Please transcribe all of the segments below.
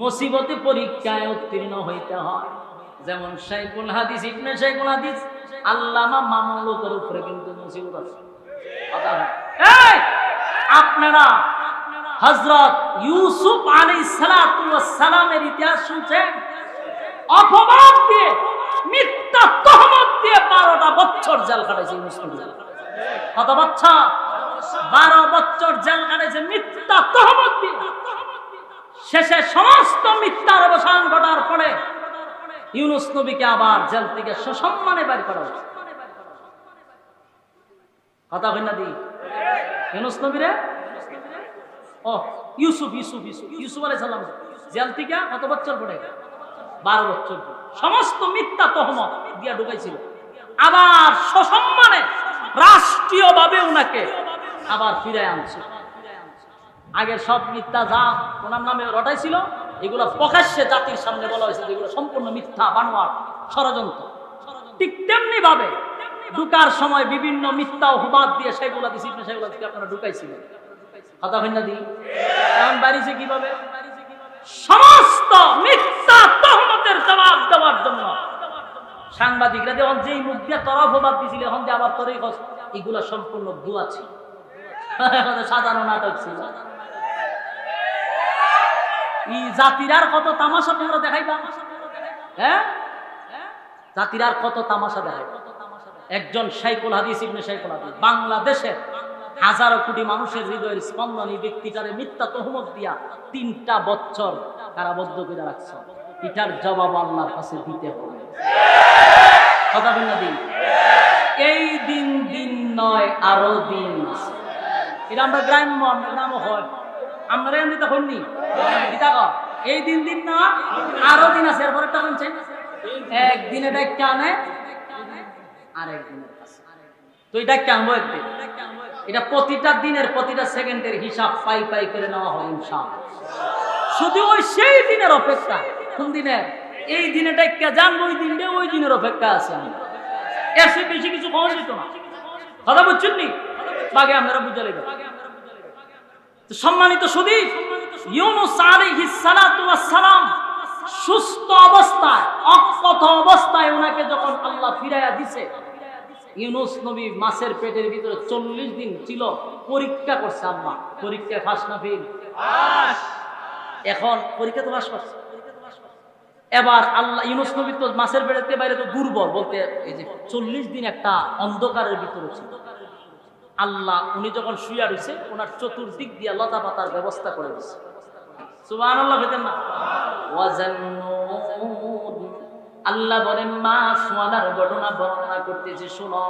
মুসিবতে পরীক্ষায় উত্তীর্ণ হইতে হয়। যেমন শাইকুল হাদিস, ইবনে শাইকুল হাদিস, আল্লামা মামলুকের উপরে কিন্তু মুসিবত আছে। আপনারা হযরত ইউসুফ আলাইহিস সালাতু ওয়াস সালামের ইতিহাস শুনছেন? অপবাদ দিয়ে, মিথ্যা তহমত দিয়ে বারোটা বছর জেল কাটাইছে মুসলিম কত বছর বারো বছর জেল কাটাইছে, মিথ্যা তহমত দিয়ে। শেষে সমস্ত মিথ্যার অবসান ঘটার পরে ইউনুস নবীকে আবার জেল থেকে সসম্মানে বাড়ি করা হয়েছে। কথা না দি? ইউনুস নবীরে? ও, ইউসুফ ইউসুফ ইউসুফ ইউসুফ আলাই সাল্লাম জেল থেকে কত বছর পরে? বারো বছর সমস্ত মিথ্যা তহমত দিয়া ঢুকাইছিল। আবার সসম্মানে রাষ্ট্রীয়ভাবে উনাকে আবার ফিরে আনছে। আগের সব মিথ্যা যা ওনার নামে রটাইছিল, এগুলো প্রকাশ্যে জাতির সামনে বলা হয়েছে যেগুলো সম্পূর্ণ মিথ্যা বানোয়ার ষড়যন্ত্র। ঠিক তেমনি ভাবে ঢুকার সময় বিভিন্ন মিথ্যা হুবাদ দিয়ে সেগুলা দিছি, সেগুলো থেকে আপনারা ঢুকাইছিলেন। কথা হয় না দি? এখন বাড়িছে কীভাবে? সমস্ত মিথ্যা তহমতের জবাব দেওয়ার জন্য। সাংবাদিকরা যখন যেই মুখ দিয়ে তরা অপবাদ দিছিল, এখন দিয়ে আবার তরই এগুলা সম্পূর্ণ দুয়া ছিল। সাধারণ নাটক ছিল। ই জাতির আর কত তামাশা তোমরা দেখাইবা? হ্যাঁ? জাতির আর কত তামাশা দেখাইবা? একজন শাইকুল হাদিস ইবনে শাইকুল হাদিস। বাংলাদেশের হাজারো কোটি মানুষের হৃদয়ের স্পন্দন এই ব্যক্তিটারে মিথ্যা তহমত দিয়া তিনটা বছর কারাবদ্ধ করে রাখছ। এটার জবাব আল্লাহর কাছে দিতে হবে। কথা বল দিন। এই দিন দিন নয়, আরও দিন। এটা আমরা গ্রাম্য আমরা গ্রামও হয়। আমরা এমনি তো হইনি এটা কর। এই দিন দিন না, আরও দিন আছে, এরপর বলছে একদিন একটা আনে আর একদিনের কাছে তো এটা কেমন একদিন। এটা প্রতিটা দিনের প্রতিটা সেকেন্ডের হিসাব পাই পাই করে নেওয়া হয় ইনশাআল্লাহ। শুধু ওই সেই দিনের অপেক্ষা। কোন দিনের এই দিনেটা কে জানব, ওই দিনটা ওই দিনের অপেক্ষা আছে আমি চেয়ে বেশি কিছু কমন যেত না। কথা বুঝছেন নি? বাগে আপনারা বুঝে লেগে সম্মানিত সুদী ইউনুস আলাইহিস সালাতু ওয়াস সালাম সুস্থ অবস্থায় অক্ষত অবস্থায় ওনাকে যখন আল্লাহ ফিরাইয়া দিছে ইউনুস নবী মাছের পেটের ভিতরে চল্লিশ দিন ছিল পরীক্ষা করছে আম্মা। পরীক্ষায় ফাঁস না ফিল? এখন পরীক্ষা তো পাস করছে। এবার আল্লাহ ইউনুস নবী তো মাছের পেটের বাইরে তো দুর্বল বলতে এই যে চল্লিশ দিন একটা অন্ধকারের ভিতরে ছিল। আল্লাহ, উনি যখন শুয়া রয়েছে ওনার চতুর্দিক দিয়ে লতা পাতার ব্যবস্থা করে দিয়েছে সুবাহ আল্লাহ পেতেন না আল্লাহ বলেন, মা সোয়ালার ঘটনা বর্ণনা করতেছে, শোনো।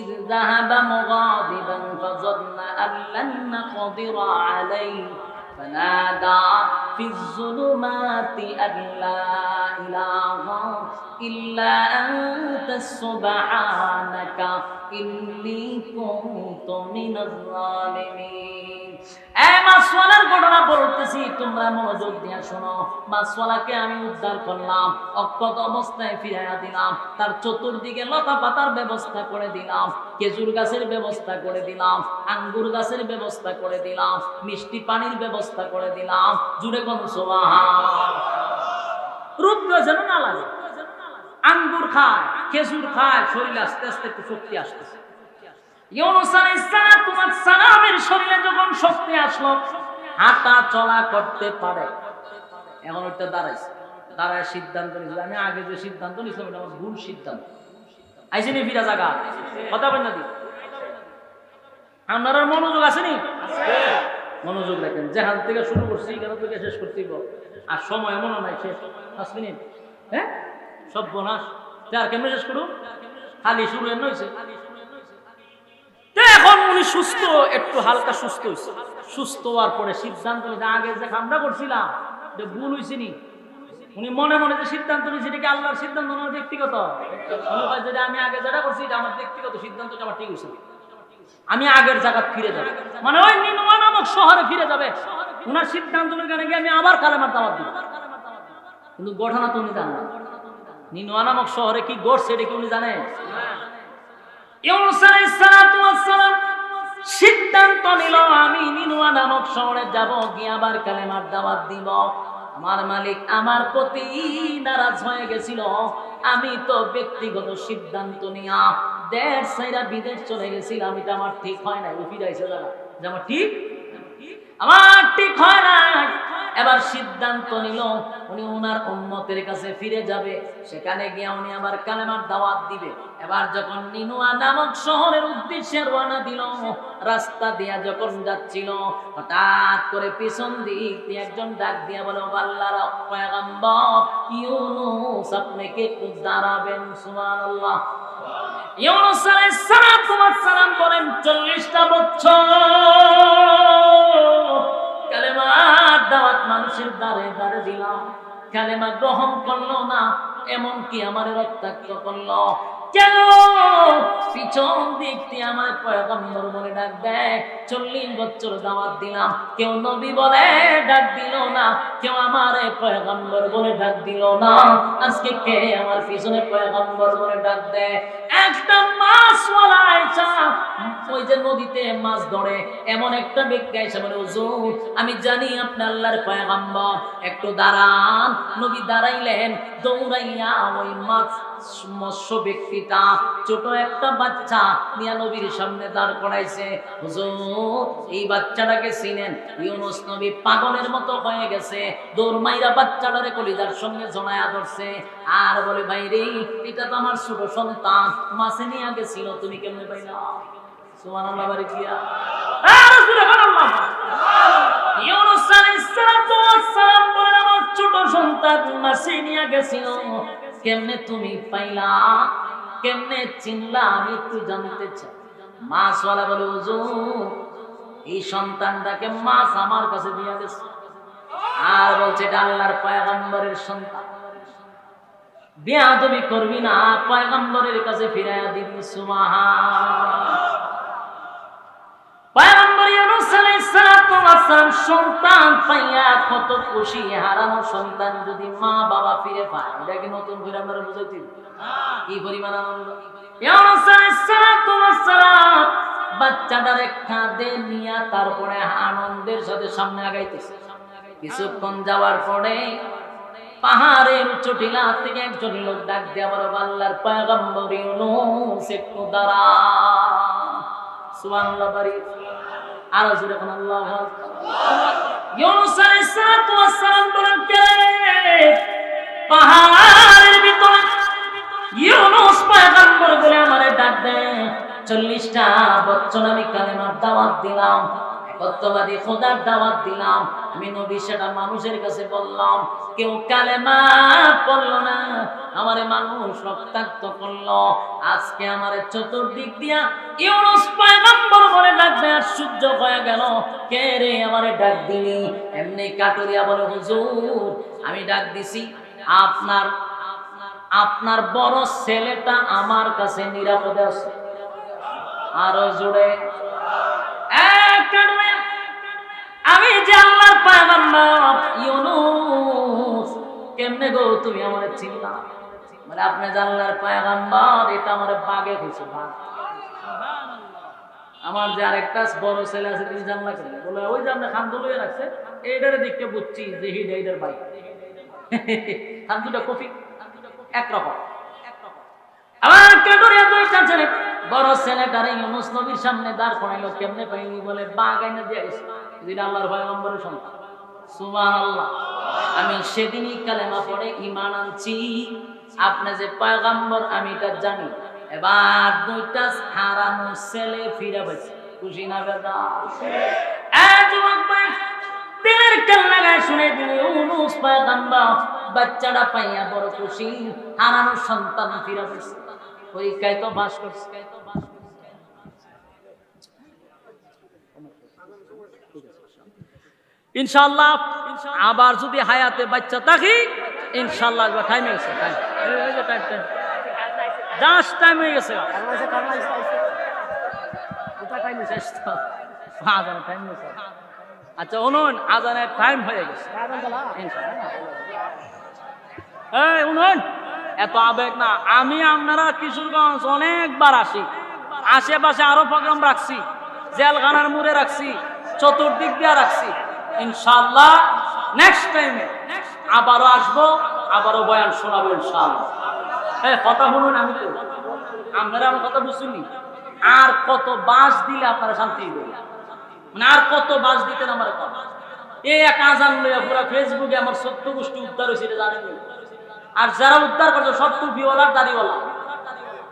ইজাহাবা মুগাদিবান ফাজাদনা আল্লাহ নাকদিরা আলাইহি فنادى في الظلمات أن لا إله إلا أنت سبحانك إني كنت من الظالمين. আঙ্গুর গাছের ব্যবস্থা করে দিলাম, মিষ্টি পানির ব্যবস্থা করে দিলাম। জুড়ে কোন রুদ্র যেন না লাগে। আঙ্গুর খায়, খেজুর খায়, শরীর আস্তে আস্তে একটু শক্তি আসতেছে। ইউনুস ওয়াস সালামের শরীরে যখন শক্তি আসলো, হাঁটা চলা করতে পারে। এখন ওইটা দাঁড়াইছে। দাঁড়ায় সিদ্ধান্ত নিয়েছিল আমি আগে যে সিদ্ধান্ত নিয়েছিলাম এটা আমার ভুল সিদ্ধান্ত। আইসি নি ফিরা জায়গা কথা বলেন না আপনার মনোযোগ আসেনি মনোযোগ রাখেন। যেখান থেকে শুরু করছি, এখান থেকে শেষ করতে হইব। আর সময় এমনও নাই, শেষ। পাঁচ মিনিট। হ্যাঁ? সব বোনাস। আর কেমন শেষ করুন খালি শুরু এমন হয়েছে উনি সুস্থ? একটু হালকা সুস্থ হয়েছে সুস্থ হওয়ার পরে সিদ্ধান্ত নিতে আগে যে কামটা করছিলাম, যে ভুল হয়েছে নি উনি মনে মনে যে সিদ্ধান্ত নিয়েছে, এটা কি আল্লাহর সিদ্ধান্ত না ব্যক্তিগত? যেটা আমি আগে যেটা করছি, এটা আমার ব্যক্তিগত সিদ্ধান্তটা আমার ঠিক হয়েছে আমি আগের জায়গা ফিরে যাব। মানে ওই নিনুয়া নামক শহরে ফিরে যাবে। উনার সিদ্ধান্ত কারণে গিয়ে আমি আবার কালেমার দাওয়াত দিব। কিন্তু ঘটনা তো উনি জানেন নিনুয়া নামক শহরে কি ঘটছে, এটা কি উনি জানে ইউনুস আলাইহিস নিল, আমি শহরে যাব গিয়ে আবার কালেমার দিব। আমার মালিক আমার প্রতি নারাজ হয়ে গেছিল। আমি তো ব্যক্তিগত সিদ্ধান্ত নিয়া দেড় সাইরা বিদেশ চলে গেছিলাম। তো আমার ঠিক হয় না ও ফিরাইছে দাদা আমার ঠিক? আমার ঠিক হয় না এবার সিদ্ধান্ত নিল। উনি ওনার উন্মতের কাছে ফিরে যাবে। সেখানে গিয়ে উনি আবার কালেমার দাওয়াত দিবে। এবার যখন নিনুয়া নামক শহরের উদ্দেশ্যে রওনা দিল, রাস্তা দিয়া যখন যাচ্ছিল, হঠাৎ করে পিছন দিক দিয়ে একজন ডাক দিয়া বলে, "ও আল্লাহর পয়গম্বর, ইউনুস আপনি কি? একটু দাঁড়াবেন, সুবহানাল্লাহ। ইউনুস আলাইহিস সালাতু ওয়াস সালাম বলেন 40টা বছর। দাওয়াত মানুষের দ্বারে দ্বারে দিলাম। কালেমা গ্রহণ করল না এমন কি আমার রক্তাক্ত করল। কেন? পিছন দিক দিয়ে আমার পয়গম্বর বলে ডাক দেয়, চল্লিশ বছর দাওয়াত দিলাম। কেউ নবী বলে ডাক দিল না কেউ আমার পয়গম্বর বলে ডাক দিল না। আজকে কে আমার পিছনে পয়গম্বর বলে ডাক দেয় একটা মাছ ওই যে নদীতে মাছ ধরে। এমন একটা ব্যক্তি আইসা বলে, হুজুর, আমি জানি আপনি আল্লাহর পয়গম্বর। একটু দাঁড়ান। নবী দাঁড়াইলেন, দৌড়াইয়া ওই মাছ মৎস্য ব্যক্তিটা, ছোট একটা বাচ্চা নিয়া নবীর সামনে দাঁড় করাইছে। হুজুর, এই বাচ্চাটাকে চিনেন? ইউনুস নবী পাগলের মতো হয়ে গেছে। দৌড় মাইরা কলিজার সঙ্গে ধরছে। আর বলে ভাই রে এটা তো আমার ছোট সন্তান, মাসে নিয়ে গেছিল, তুমি কেমনে তুমি পাইলা? কেমনে চিনলা? আমি একটু জানতে চাই। মাছওয়ালা বলে, হুজুর, এই সন্তানটাকে মাছ আমার কাছে দিয়ে গেছে। আর বলছে আল্লাহর পয়গম্বরের সন্তান। বিয়াদবি করবি না, পয়গম্বরের কাছে ফিরাইয়া দিবি সুবহান পয়গম্বর ইউনূস আলাইহিস সালাতু ওয়াস সালাম সন্তান পাইয়া কত খুশি, হারানো সন্তান যদি মা বাবা ফিরে নতুন নিয়া তারপরে আনন্দের সাথে সামনে আগাইতেছে। কিছুক্ষণ যাওয়ার পরে পাহাড়ের উচ্চ টিলা থেকে একজন লোক ডাক দিয়ে আবার আল্লাহর পয়গম্বর ইউনূস পাহাড়ের ভিতরে বলে ডাক চল্লিশটা বছর আমি কালেমার দাওয়াত দিলাম সত্যবাদী খোদার দাওয়াত দিলাম। আমি নবী সেটা মানুষের কাছে বললাম। কেউ কালেমা পড়ল না। আমারে মানুষ রক্তাক্ত করল। আজকে আমার চতুর্দিক দিয়া ইউনুস পয়গম্বর বলে ডাকবে আর সূর্য হয়ে গেল। কে রে আমারে ডাক দিলি? এমনি কাটুরিয়া বলে, হুজুর, আমি ডাক দিছি, আপনার আপনার বড় ছেলেটা আমার কাছে নিরাপদে আছে। আরও জুড়ে এক আমি যে আল্লাহর পয়গম্বর ইউনুস, কেমনে গো তুমি আমার চিনলা? মানে আপনি যে আল্লাহর এটা আমার বাগে হয়েছে বাঘ আমার যে আরেকটা বড় ছেলে আছে, তিনি জানলা কেন বলে, ওই যে আপনি খান লইয়া রাখছে এইটারে দেখতে বুঝছি যে হিড এইটার বাইক খান দুটা কফি একরকম ছেলে? বড় সামনে দাঁড় কেমনে বলে যেটা আমি সেদিনই কালেমা পড়ে ঈমান আনছি। আপনি যে পয়গম্বর, আমি এটা জানি। এবার দুইটা হারানো ছেলে ফিরে পাইছে। খুশি না বেদা? কান লাগায় শুনে দিল ইউনুস পয়গম্বর বাচ্চাটা পাইয়া বড় খুশি। হারানো সন্তান ফিরে পরীক্ষায় তো পাস করছে। ইনশাল্লাহ আবার যদি হায়াতে বাচ্চা থাকি ইনশাল্লাহ টাইম হয়ে গেছে। টাইম জাস্ট হয়ে গেছে। টাইম আচ্ছা উনুন, আজানের টাইম হয়ে গেছে। এই, উনুন। এত আবেগ না। আমি আপনারা কিশোরগঞ্জ অনেকবার আসি। আশেপাশে আরও প্রোগ্রাম রাখছি। জেলখানার মুড়ে রাখছি। চতুর্দিক দিয়ে রাখছি। ইনশাল্লাহ নেক্সট টাইমে আবারও আসব, আবারও বয়ান শোনাবো ইনশাল্লাহ হ্যাঁ কথা শুনুন আমি তো। আপনারা আমার কথা বুঝুনি আর কত বাস দিলে আপনারা শান্তি দেবেন মানে আর কত বাস দিতেন আমার এই এক আজান লইয়া পুরা ফেসবুকে আমার সত্য গোষ্ঠী উদ্ধার আর যারা উদ্ধার করছে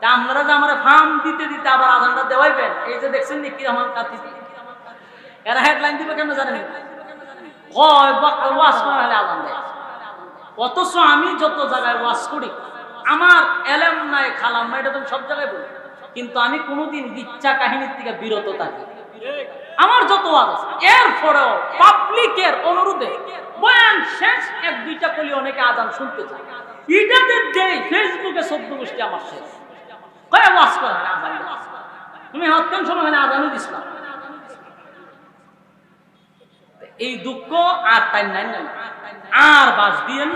তা আপনারা যে আমার ফার্ম দিতে দিতে আবার আজানটা দেওয়াইবেন, এই যে দেখছেন নি কি আমার কাছে এরা হেডলাইন দিবে কেন জানেন ওয়াশ করা হলে আজান দেয়। অথচ আমি যত জায়গায় ওয়াশ করি, আমার এলেম নাই খালাম নাই এটা তো আমি সব জায়গায় বলি। কিন্তু আমি কোনোদিন ইচ্ছা কাহিনীর থেকে বিরত থাকি। আমার যত আছে, এরপরেও পাবলিকের অনুরোধে বয়ান শেষ, এক, দুইটা কলি অনেকে আজান শুনতে চায়। ইটাতে দেই ফেসবুকে সদ্য গোষ্ঠী আমার শেষ। কয়ে ওয়াজ করা আজান। তুমি হত্যেন সময় আজানও দিস না। এই দুঃখ আর তাই নাই আর বাস দিয়েন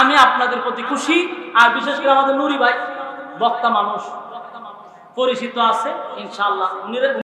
আমি আপনাদের প্রতি খুশি, আর বিশেষ করে আমাদের নুরি ভাই, বক্তা মানুষ, পরিচিত আছে, ইনশাআল্লাহ, উনি